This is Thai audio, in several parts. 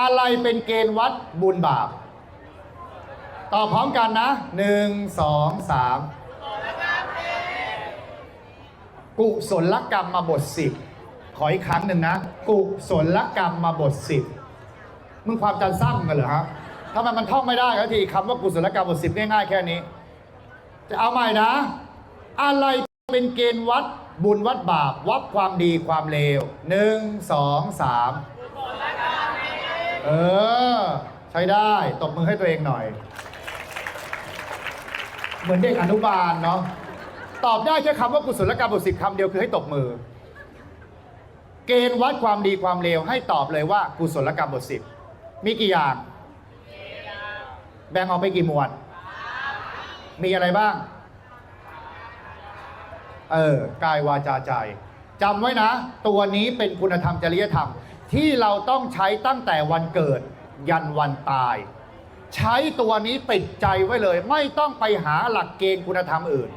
อะไรเป็นเกณฑ์วัดบุญบาป ตอบพร้อมกันนะหนึ่งสองสามกุศลกรรมมาบทสิบขออีกครั้งหนึ่งนะ กุศลกรรมมาบทสิบมึงความจำสั้นกันเหรอฮะทำไมมันท่องไม่ได้ครับทีคำว่ากุศลกรรมบทสิบง่ายๆแค่นี้ จะเอาใหม่นะ อะไรเป็นเกณฑ์วัดบุญวัดบาป วัดความดีความเลวหนึ่งสองสาม เออ ใช้ได้ตบมือให้ตัวเองหน่อย เหมือนเด็กอนุบาลเนาะตอบได้แค่คำว่ากุศลกรรมบทสิบคำเดียวคือให้ตบมือ เกณฑ์วัดความดีความเลวให้ตอบเลยว่ากุศลกรรมบทสิบมีกี่อย่าง แบ่งออกไปกี่หมวด มีอะไรบ้าง เออกายวาจาใจจำไว้นะ ตัวนี้เป็นคุณธรรมจริยธรรม ที่เราต้องใช้ตั้งแต่วันเกิดยันวันตาย ใช้ตัวนี้ติดใจไว้เลย ไม่ต้องไปหาหลักเกณฑ์คุณธรรมอื่น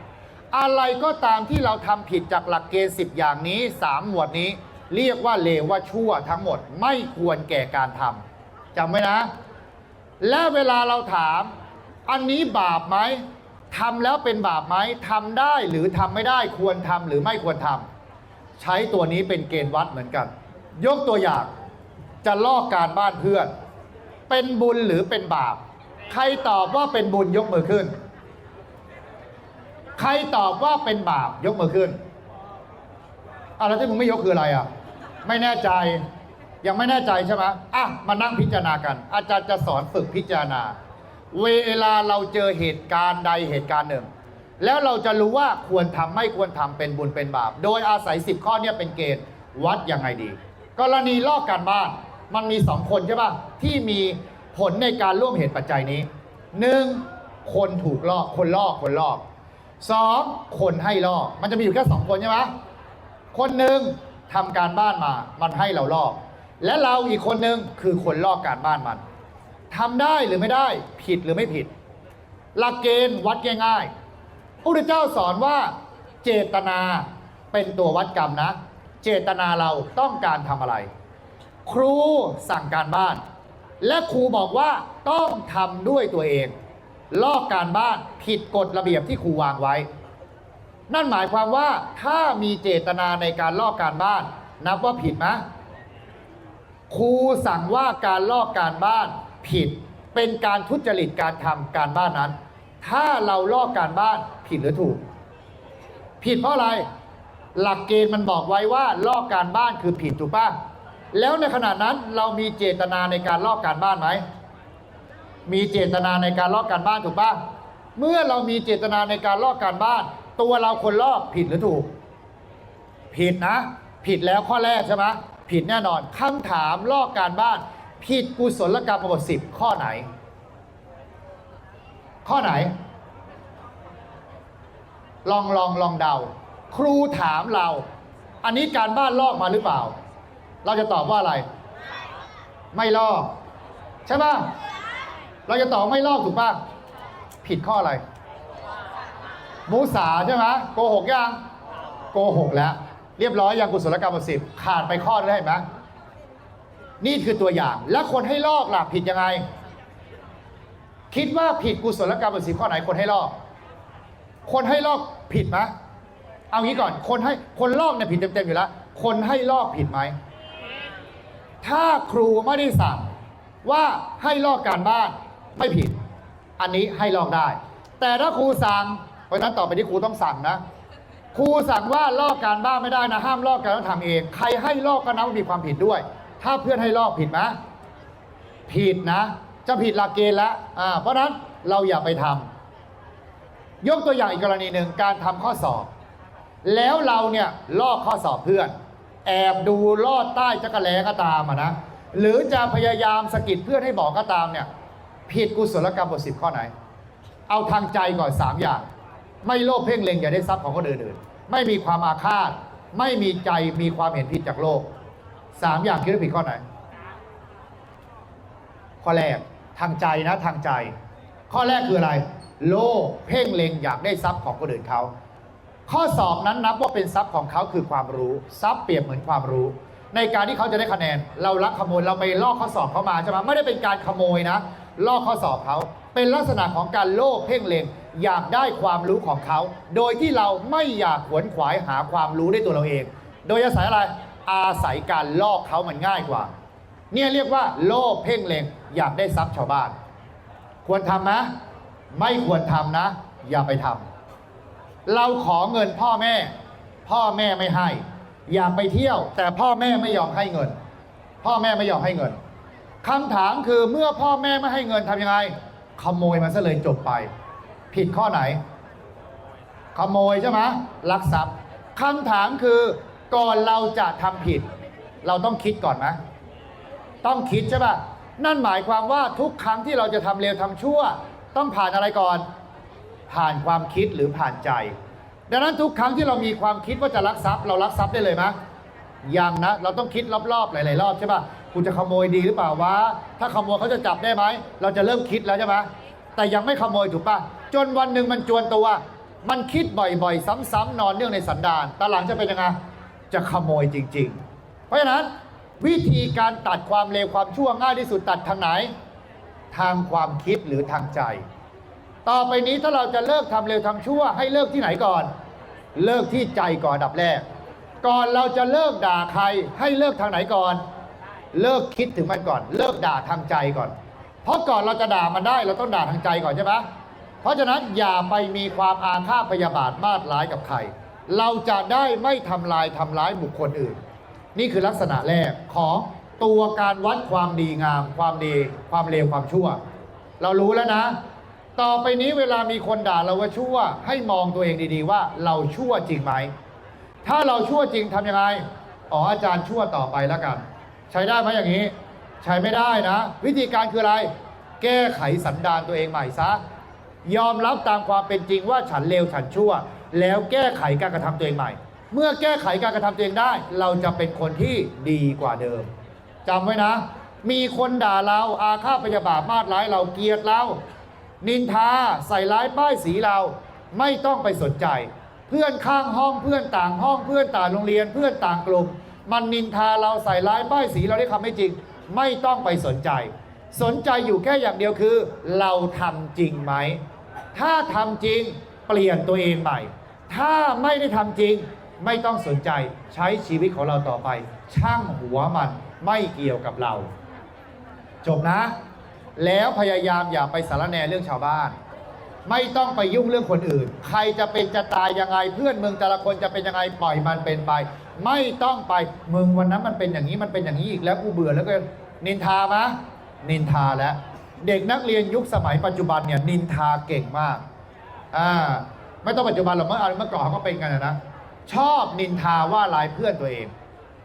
อะไรก็ตามที่เราทำผิดจากหลักเกณฑ์10 อย่างนี้ 3 หมวดนี้ เรียกว่าเลวว่าชั่วทั้งหมดไม่ควรแก่การทำจำไว้นะ และเวลาเราถาม อันนี้บาปไหมทำแล้วเป็นบาปไหมทำได้หรือทำไม่ได้ควรทำหรือไม่ควรทำใช้ตัวนี้เป็นเกณฑ์วัดเหมือนกัน ยกตัวอย่างจะลอกการบ้านเพื่อน เป็นบุญหรือเป็นบาป ใครตอบว่าเป็นบุญยกมือขึ้น ใครตอบว่าเป็นบาปยกมือขึ้นอะไรที่มึงไม่ยกคืออะไรอะ ไม่แน่ใจยังไม่แน่ใจใช่ไหมอะ มานั่งพิจารณากัน อาจารย์จะสอนฝึกพิจารณา เวลาเราเจอเหตุการณ์ใดเหตุการณ์หนึ่ง แล้วเราจะรู้ว่าควรทำไม่ควรทำเป็นบุญเป็นบาป โดยอาศัย 10 ข้อเนี่ยเป็นเกณฑ์วัดยังไงดี กรณีลอกการบ้านมันมีสองคนใช่ป่ะที่มีผลในการร่วมเหตุปัจจัยนี้หนึ่งคนถูกลอกคนลอกคนลอกสองคนให้ลอก มันจะมีอยู่แค่สองคนใช่ไหมคนหนึ่งทำการบ้านมา มันให้เราลอก และเราอีกคนหนึ่งคือคนลอกการบ้านมันทำได้หรือไม่ได้ผิดหรือไม่ผิด หลักเกณฑ์วัดง่ายๆพระพุทธเจ้าสอนว่าเจตนาเป็นตัววัดกรรมนะ เจตนาเราต้องการทำอะไร ครูสั่งการบ้าน และครูบอกว่าต้องทำด้วยตัวเอง ลอกการบ้านผิดกฎระเบียบที่ครูวางไว้ นั่นหมายความว่าถ้ามีเจตนาในการลอกการบ้าน นับว่าผิดไหมครูสั่งว่าการลอกการบ้านผิดเป็นการทุจริตการทำการบ้านนั้น ถ้าเราลอกการบ้านผิดหรือถูก ผิดเพราะอะไร หลักเกณฑ์มันบอกไว้ว่าลอกการบ้านคือผิดถูกป่ะแล้วในขณะนั้นเรามีเจตนาในการลอกการบ้านไหมมีเจตนาในการลอกการบ้านถูกป่ะเมื่อเรามีเจตนาในการลอกการบ้าน ตัวเราคนลอกผิดหรือถูก ผิดนะ ผิดแล้วข้อแรกใช่ไหมผิดแน่นอนคำถามลอกการบ้าน ผิดกุศลกรรมบทสิบข้อไหน ข้อไหน ลองลองลองเดา ครูถามเรา อันนี้การบ้านลอกมาหรือเปล่า เราจะตอบว่าอะไร ไม่ลอก ใช่ป่ะเราจะตอบไม่ลอกถูกป่ะผิดข้ออะไรมุสาใช่ไหมโกหกยังโกหกแล้ว เรียบร้อยยังกุศลกรรมบทสิบขาดไปข้อได้ไหมนี่คือตัวอย่าง แล้วคนให้ลอกล่ะผิดยังไง คิดว่าผิดกุศลกรรมบทสิบข้อไหนคนให้ลอก คนให้ลอกผิดไหม เอางี้ก่อน คนให้คนลอกเนี่ยผิดเต็มๆอยู่แล้ว คนให้ลอกผิดไหม ถ้าครูไม่ได้สั่งว่าให้ลอกการบ้านไม่ผิด อันนี้ให้ลอกได้ แต่ถ้าครูสั่งเพราะฉะนั้นต่อไปที่ครูต้องสั่งนะครูสั่งว่าลอกการบ้านไม่ได้นะ ห้ามลอกการต้องทำเอง ใครให้ลอกก็นับว่ามีความผิดด้วย ถ้าเพื่อนให้ลอกผิดไหมผิดนะ จะผิดหลักเกณฑ์แล้วอ่าเพราะฉะนั้นเราอย่าไปทำยกตัวอย่างอีกกรณีหนึ่งการทำข้อสอบ แล้วเราเนี่ยลอกข้อสอบเพื่อน แอบดูลอดใต้จักรแลก็ตามอะนะหรือจะพยายามสกิดเพื่อนให้บอกก็ตามเนี่ยผิดกุศลกรรมบทสิบข้อไหน เอาทางใจก่อนสามอย่าง ไม่โลภเพ่งเล็งอย่าได้ทรัพย์ของคนอื่นๆไม่มีความอาฆาต ไม่มีใจมีความเห็นผิดจากโลกสามอย่างคิดว่าผิดข้อไหน ข้อแรกทางใจนะทางใจ ข้อแรกคืออะไร โลภเพ่งเล็งอยากได้ทรัพย์ของคนอื่นเขา ข้อสอบนั้นนับว่าเป็นทรัพย์ของเขาคือความรู้ทรัพย์เปรียบเหมือนความรู้ ในการที่เขาจะได้คะแนน เราลักขโมยเราไปลอกข้อสอบเขามาใช่ไหมไม่ได้เป็นการขโมยนะลอกข้อสอบเขาเป็นลักษณะของการโลภเพ่งเล็งอยากได้ความรู้ของเขา โดยที่เราไม่อยากขวนขวายหาความรู้ด้วยตัวเราเอง โดยอาศัยอะไรอาศัยการลอกเขามันง่ายกว่า เนี่ยเรียกว่า โลภเพ่งเล็งอยากได้ทรัพย์ชาวบ้าน ควรทำไหมไม่ควรทำนะ อย่าไปทำ เราขอเงินพ่อแม่ พ่อแม่ไม่ให้ อยากไปเที่ยว แต่พ่อแม่ไม่ยอมให้เงิน พ่อแม่ไม่ยอมให้เงินคำถามคือเมื่อพ่อแม่ไม่ให้เงินทำยังไง ขโมยมันซะเลยจบไป ผิดข้อไหน ขโมยใช่ไหมลักทรัพย์คำถามคือก่อนเราจะทำผิด เราต้องคิดก่อนไหมต้องคิดใช่ป่ะนั่นหมายความว่าทุกครั้งที่เราจะทำเลวทำชั่ว ต้องผ่านอะไรก่อน ผ่านความคิดหรือผ่านใจ ดังนั้นทุกครั้งที่เรามีความคิดว่าจะลักทรัพย์เราลักทรัพย์ได้เลยไหมยังนะ เราต้องคิดรอบๆหลายๆรอบใช่ป่ะกูจะขโมยดีหรือเปล่าวะถ้าขโมยเขาจะจับได้ไหมเราจะเริ่มคิดแล้วใช่ไหมแต่ยังไม่ขโมยถูกป่ะจนวันหนึ่งมันจวนตัว มันคิดบ่อยๆ ซ้ำๆนอนเนื่องในสันดานตาหลังจะเป็นยังไงจะขโมยจริง ๆ เพราะฉะนั้นวิธีการตัดความเลวความชั่วง่ายที่สุดตัดทางไหน ทางความคิดหรือทางใจ ต่อไปนี้ถ้าเราจะเลิกทำเลวทำชั่ว ให้เลิกที่ไหนก่อน เลิกที่ใจก่อนอันดับแรก ก่อนเราจะเลิกด่าใคร ให้เลิกทางไหนก่อน เลิกคิดถึงมันก่อน เลิกด่าทางใจก่อน เพราะก่อนเราจะด่ามันได้เราต้องด่าทางใจก่อนใช่ไหมเพราะฉะนั้นอย่าไปมีความอาฆาตพยาบาทมาดร้ายกับใคร เราจะได้ไม่ทำลายทำร้ายบุคคลอื่น นี่คือลักษณะแรกของตัวการวัดความดีงาม ความดี ความเลวความชั่ว เรารู้แล้วนะ ต่อไปนี้เวลามีคนด่าเราว่าชั่ว ให้มองตัวเองดีๆว่าเราชั่วจริงไหม ถ้าเราชั่วจริงทำยังไง อ๋ออาจารย์ชั่วต่อไปแล้วกัน ใช้ได้ไหมอย่างนี้ ใช้ไม่ได้นะ วิธีการคืออะไร แก้ไขสันดานตัวเองใหม่ซะ ยอมรับตามความเป็นจริงว่าฉันเลวฉันชั่ว แล้วแก้ไขการกระทำตัวเองใหม่ เมื่อแก้ไขการกระทำตัวเองได้ เราจะเป็นคนที่ดีกว่าเดิมจำไว้นะ มีคนด่าเราอาฆาตพยาบาทมาดร้ายเราเกลียดเรา นินทาใส่ร้ายป้ายสีเราไม่ต้องไปสนใจ เพื่อนข้างห้องเพื่อนต่างห้องเพื่อนต่างโรงเรียนเพื่อนต่างกลุ่ม มันนินทาเราใส่ร้ายป้ายสีเราได้คำไม่จริง ไม่ต้องไปสนใจ สนใจอยู่แค่อย่างเดียวคือ เราทำจริงไหม ถ้าทำจริงเปลี่ยนตัวเองใหม่ ถ้าไม่ได้ทำจริงไม่ต้องสนใจใช้ชีวิตของเราต่อไป ช่างหัวมันไม่เกี่ยวกับเรา จบนะ แล้วพยายามอย่าไปสารแนเรื่องชาวบ้าน ไม่ต้องไปยุ่งเรื่องคนอื่น ใครจะเป็นจะตายยังไงเพื่อนมึงแต่ละคนจะเป็นยังไงปล่อยมันเป็นไป ไม่ต้องไปมึงวันนั้นมันเป็นอย่างนี้มันเป็นอย่างนี้อีกแล้วกูเบื่อแล้วก็นินทามะนินทาแล้ว เด็กนักเรียนยุคสมัยปัจจุบันเนี่ยนินทาเก่งมากอ่าไม่ต้องปัจจุบันหรอกเมื่อเมื่อก่อนเขาก็เป็นกันนะชอบนินทาว่าลายเพื่อนตัวเอง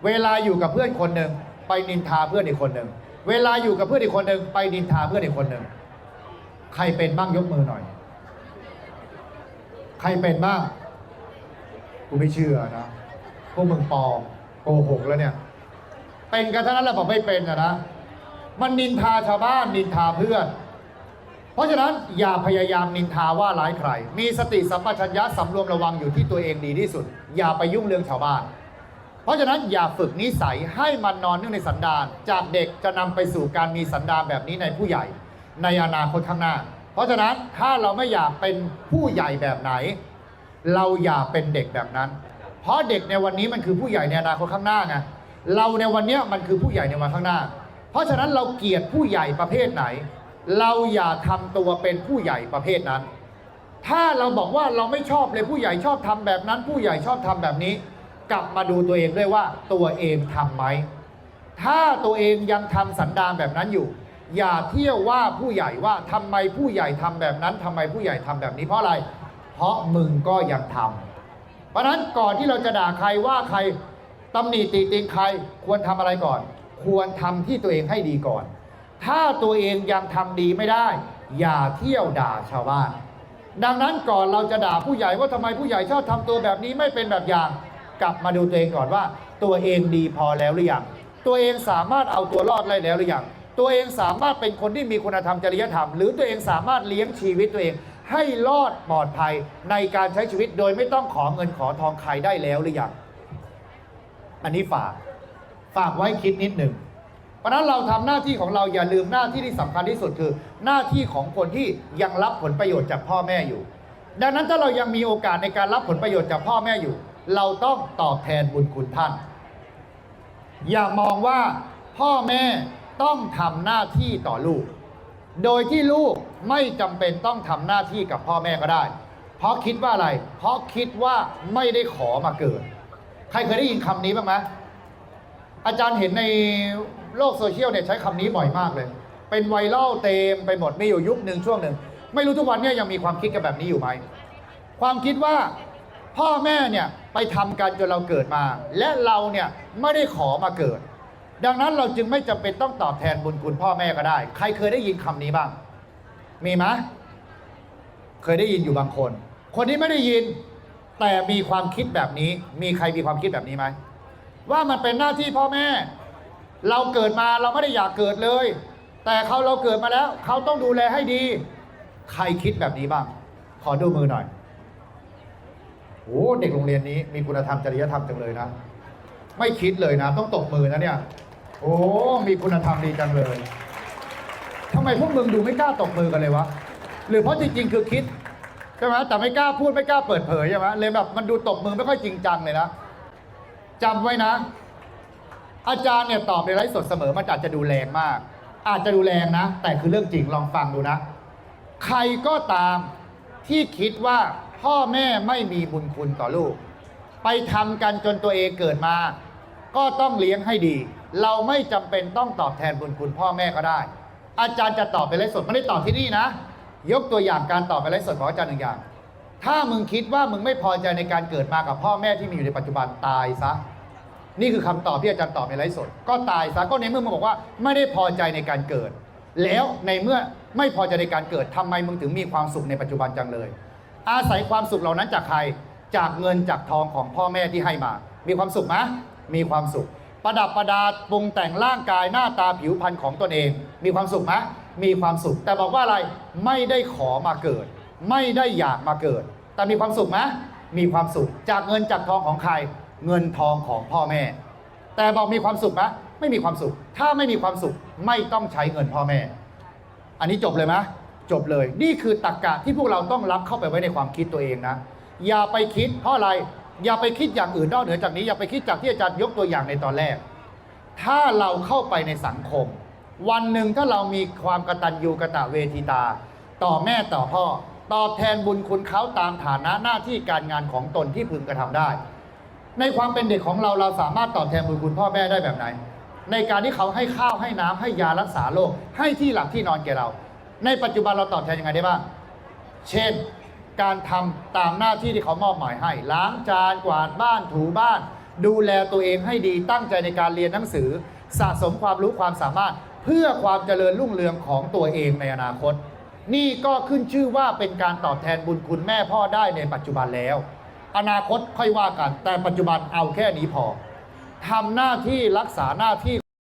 เวลาอยู่กับเพื่อนคนหนึ่งไปนินทาเพื่อนอีกคนหนึ่ง เวลาอยู่กับเพื่อนอีกคนหนึ่งไปนินทาเพื่อนอีกคนหนึ่งใครเป็นบ้างยกมือหน่อย ใครเป็นบ้างกูไม่เชื่อนะพวกมึงปลอมโกหกแล้วเนี่ย เป็นกันทั้งนั้นแหละบอกไม่เป็นอะนะมันนินทาชาวบ้านนินทาเพื่อน เพราะฉะนั้นอย่าพยายามนินทาว่าร้ายใคร มีสติสัมปชัญญะสำรวมระวังอยู่ที่ตัวเองดีที่สุด อย่าไปยุ่งเรื่องชาวบ้าน ราะฉะนั้นอย่าฝึกนิสัยให้มันนอนเนื่องในสันดาน จากเด็กจะนำไปสู่การมีสันดานแบบนี้ในผู้ใหญ่ ในอนาคตข้างหน้า เพราะฉะนั้นถ้าเราไม่อยากเป็นผู้ใหญ่แบบไหน เราอย่าเป็นเด็กแบบนั้น เพราะเด็กในวันนี้มันคือผู้ใหญ่ในอนาคตข้างหน้าไงเราในวันนี้มันคือผู้ใหญ่ในวันข้างหน้า เพราะฉะนั้นเราเกลียดผู้ใหญ่ประเภทไหน เราอย่าทำตัวเป็นผู้ใหญ่ประเภทนั้น ถ้าเราบอกว่าเราไม่ชอบเลยผู้ใหญ่ชอบทำแบบนั้น ผู้ใหญ่ชอบทำแบบนี้ กลับมาดูตัวเองด้วยว่าตัวเองทำไหม ถ้าตัวเองยังทำสันดานแบบนั้นอยู่ อย่าเที่ยวว่าผู้ใหญ่ว่าทำไมผู้ใหญ่ทำแบบนั้นทำไมผู้ใหญ่ทำแบบนี้เพราะอะไร เพราะมึงก็ยังทำเพราะฉะนั้นก่อนที่เราจะด่าใครว่าใครตำหนิติติงใครควรทำอะไรก่อน ควรทำที่ตัวเองให้ดีก่อน ถ้าตัวเองยังทำดีไม่ได้ อย่าเที่ยวด่าชาวบ้าน ดังนั้นก่อนเราจะด่าผู้ใหญ่ว่าทำไมผู้ใหญ่ชอบทำตัวแบบนี้ไม่เป็นแบบอย่าง กลับมาดูตัวเองก่อนว่า ตัวเองดีพอแล้วหรือยังตัวเองสามารถเอาตัวรอดได้แล้วหรือยังตัวเองสามารถเป็นคนที่มีคุณธรรมจริยธรรม หรือตัวเองสามารถเลี้ยงชีวิตตัวเอง ให้รอดปลอดภัยในการใช้ชีวิตโดยไม่ต้องขอเงินขอทองใครได้แล้วหรือยังอันนี้ฝากฝากไว้คิดนิดหนึ่งเพราะนั้นเราทำหน้าที่ของเราอย่าลืมหน้าที่ที่สำคัญที่สุดคือหน้าที่ของคนที่ยังรับผลประโยชน์จากพ่อแม่อยู่ ดังนั้นถ้าเรายังมีโอกาสในการรับผลประโยชน์จากพ่อแม่อยู่ เราต้องตอบแทนบุญคุณท่าน อย่ามองว่าพ่อแม่ต้องทำหน้าที่ต่อลูก โดยที่ลูกไม่จำเป็นต้องทำหน้าที่กับพ่อแม่ก็ได้ เพราะคิดว่าอะไร เพราะคิดว่าไม่ได้ขอมาเกิด ใครเคยได้ยินคำนี้บ้างไหมอาจารย์เห็นในโลกโซเชียลเนี่ยใช้คำนี้บ่อยมากเลย เป็นไวรัลเต็มไปหมดมีอยู่ยุคหนึ่งช่วงหนึ่ง ไม่รู้ทุกวันเนี้ยังมีความคิดกันแบบนี้อยู่ไหม ความคิดว่า พ่อแม่เนี่ยไปทำกันจนเราเกิดมา และเราเนี่ยไม่ได้ขอมาเกิด ดังนั้นเราจึงไม่จำเป็นต้องตอบแทนบุญคุณพ่อแม่ก็ได้ ใครเคยได้ยินคำนี้บ้าง มีไหมเคยได้ยินอยู่บางคน คนที่ไม่ได้ยินแต่มีความคิดแบบนี้ มีใครมีความคิดแบบนี้ไหมว่ามันเป็นหน้าที่พ่อแม่ เราเกิดมาเราไม่ได้อยากเกิดเลย แต่เขาเราเกิดมาแล้ว เขาต้องดูแลให้ดี ใครคิดแบบนี้บ้าง ขอดูมือหน่อย โอ้เด็กโรงเรียนนี้มีคุณธรรมจริยธรรมจังเลยนะ ไม่คิดเลยนะ ต้องตบมือนะเนี่ย โอ้มีคุณธรรมดีจังเลยทำไมพวกมึงดูไม่กล้าตบมือกันเลยวะ หรือเพราะจริงๆคือคิดใช่ไหมแต่ไม่กล้าพูดไม่กล้าเปิดเผยใช่ไหมเลยแบบมันดูตบมือไม่ค่อยจริงจังเลยนะจำไว้นะ อาจารย์เนี่ยตอบในไลฟ์สดเสมอมันอาจจะดูแรงมาก อาจจะดูแรงนะ แต่คือเรื่องจริงลองฟังดูนะ ใครก็ตามที่คิดว่า พ่อแม่ไม่มีบุญคุณต่อลูก ไปทำกันจนตัวเองเกิดมา ก็ต้องเลี้ยงให้ดี เราไม่จำเป็นต้องตอบแทนบุญคุณพ่อแม่ก็ได้ อาจารย์จะตอบไปไลฟ์สดไม่ได้ตอบที่นี่นะ ยกตัวอย่างการตอบไปไลฟ์สดของอาจารย์หนึ่งอย่าง ถ้ามึงคิดว่ามึงไม่พอใจในการเกิดมากับพ่อแม่ที่มีอยู่ในปัจจุบันตายซะนี่คือคำตอบที่อาจารย์ตอบในไลฟ์สด ก็ตายซะก็ในเมื่อมึงบอกว่าไม่ได้พอใจในการเกิด แล้วในเมื่อไม่พอใจในการเกิดทำไมมึงถึงมีความสุขในปัจจุบันจังเลย อาศัยความสุขเหล่านั้นจากใคร จากเงินจากทองของพ่อแม่ที่ให้มา มีความสุขไหมมีความสุข ประดับประดาปรุงแต่งร่างกายหน้าตาผิวพรรณของตนเอง มีความสุขไหมมีความสุข แต่บอกว่าอะไรไม่ได้ขอมาเกิด ไม่ได้อยากมาเกิด แต่มีความสุขไหมมีความสุข จากเงินจากทองของใคร เงินทองของพ่อแม่ แต่บอกมีความสุขไหมไม่มีความสุข ถ้าไม่มีความสุขไม่ต้องใช้เงินพ่อแม่ อันนี้จบเลยไหม จบเลย นี่คือตรรกะที่พวกเราต้องรับเข้าไปไว้ในความคิดตัวเองนะ อย่าไปคิดเพราะอะไรอย่าไปคิดอย่างอื่นนอกเหนือจากนี้ อย่าไปคิดจากที่อาจารย์ยกตัวอย่างในตอนแรก ถ้าเราเข้าไปในสังคม วันหนึ่งถ้าเรามีความกตัญญูกะตะเวทีตา ต่อแม่ต่อพ่อ ตอบแทนบุญคุณเขาตามฐานะหน้าที่การงานของตนที่พึงกระทำได้ ในความเป็นเด็กของเราเราสามารถตอบแทนบุญคุณพ่อแม่ได้แบบไหน ในการที่เขาให้ข้าวให้น้ำให้ยารักษาโรคให้ที่หลับที่นอนแก่เรา ในปัจจุบันเราตอบแทนยังไงได้บ้าง เช่น การทำตามหน้าที่ที่เขามอบหมายให้ ล้างจานกวาดบ้านถูบ้าน ดูแลตัวเองให้ดีตั้งใจในการเรียนหนังสือ สะสมความรู้ความสามารถ เพื่อความเจริญรุ่งเรืองของตัวเองในอนาคต นี่ก็ขึ้นชื่อว่าเป็นการตอบแทนบุญคุณแม่พ่อได้ในปัจจุบันแล้ว อนาคตค่อยว่ากัน แต่ปัจจุบันเอาแค่นี้พอทำหน้าที่รักษาหน้าที่